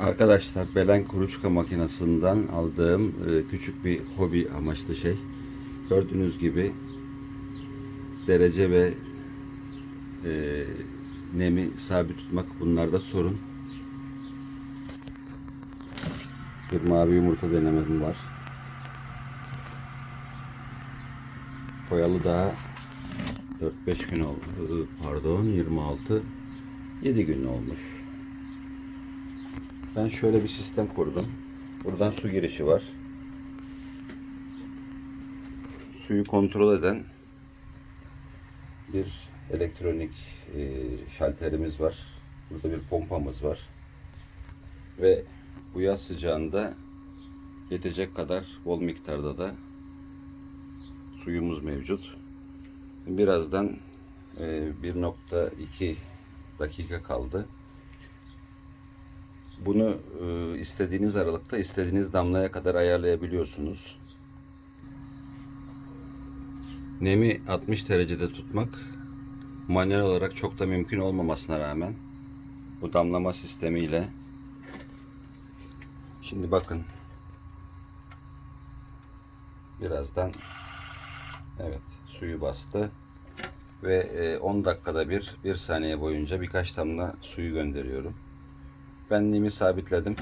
Arkadaşlar Belen Kuruçka makinesinden aldığım e, küçük bir hobi amaçlı şey. Gördüğünüz gibi derece ve e, nemi sabit tutmak bunlarda sorun. Bir mavi yumurta denemem var. Koyalı daha 4-5 gün oldu. Pardon 26 7 gün olmuş. Ben şöyle bir sistem kurdum. Buradan su girişi var. Suyu kontrol eden bir elektronik e, şalterimiz var. Burada bir pompamız var. Ve bu yaz sıcağında yetecek kadar bol miktarda da suyumuz mevcut. Birazdan e, 1.2 dakika kaldı. Bunu e, istediğiniz aralıkta istediğiniz damlaya kadar ayarlayabiliyorsunuz. Nemi 60 derecede tutmak manuel olarak çok da mümkün olmamasına rağmen bu damlama sistemiyle şimdi bakın birazdan evet suyu bastı ve e, 10 dakikada bir 1 saniye boyunca birkaç damla suyu gönderiyorum. Benliğimi sabitledim.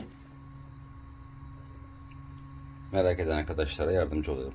Merak eden arkadaşlara yardımcı oluyorum.